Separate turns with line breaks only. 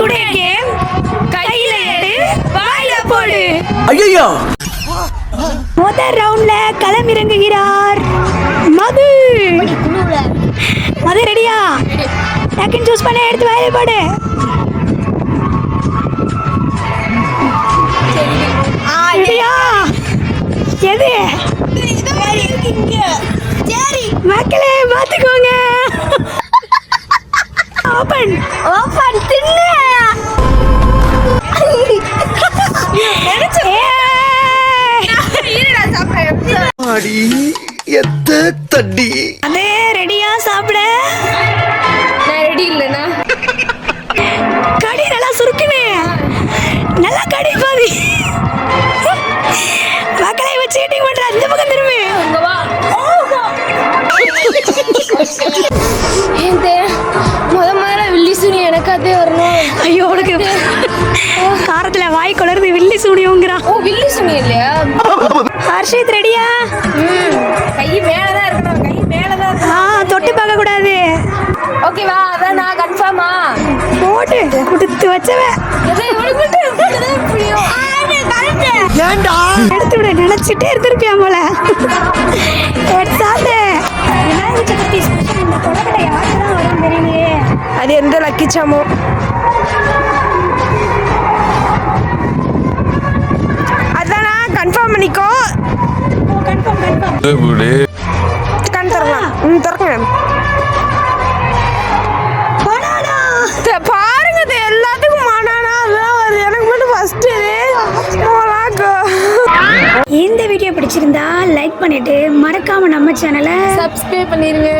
குடே கையில எடு வாயில போடு. ஐயோ
முதல் ரவுண்ட்ல களம் இறங்குகிறார் மது. மது ரெடியா? டக்குன்னு சூஸ் பண்ண எடுத்து வாயில போடு. ரெடியா? எது? மக்களே பார்த்துக்கோங்க.
அடி எத்த தடி.
அதே ரெடியா சாப்பிட?
நான் ரெடி இல்லைண்ணா.
கடி நல்லா சுருக்குனே. நல்லா கடி பாதி மக்களை இவ சீட்டிங் பண்ற அந்த பக்கம் திரும்பி.
முத முதல்ல வில்லி சுனி எனக்காத்தே வரணும்.
ஐயோ உனக்கு காரத்துல வாய் குளருது வில்லி சூடியோங்கிறான்
ஓ வில்லி சுனி இல்லையா?
ஹர்ஷித் ரெடியா?
ம் கை மேலதான் இருக்கணும் கை மேலதான்
ஆ தொட்டு பார்க்க கூடாது
ஓகேவா அதான் நான் கன்ஃபார்மா
போட்டு கொடுத்து வச்சவ.
ஏன்டா
எடுத்து விட நினைச்சிட்டே இருந்திருப்பியா போல. எடுத்தாது விநாயகர் சதுர்த்தி ஸ்பெஷல் இந்த கொடக்கடை யாருக்கு தான் வரும் தெரியலையே.
அது எந்த லக்கி கன்ஃபார்ம்
கன்ஃபார்ம்
கண் திறக்கலாம் ம் திறக்குங்க பாருங்க இது எல்லாத்துக்கும் மனானா அதான் வருது எனக்கு மட்டும் ஃபர்ஸ்ட்
இந்த வீடியோ பிடிச்சிருந்தா லைக் பண்ணிட்டு மறக்காம நம்ம சேனலை
சப்ஸ்கிரைப் பண்ணிருங்க.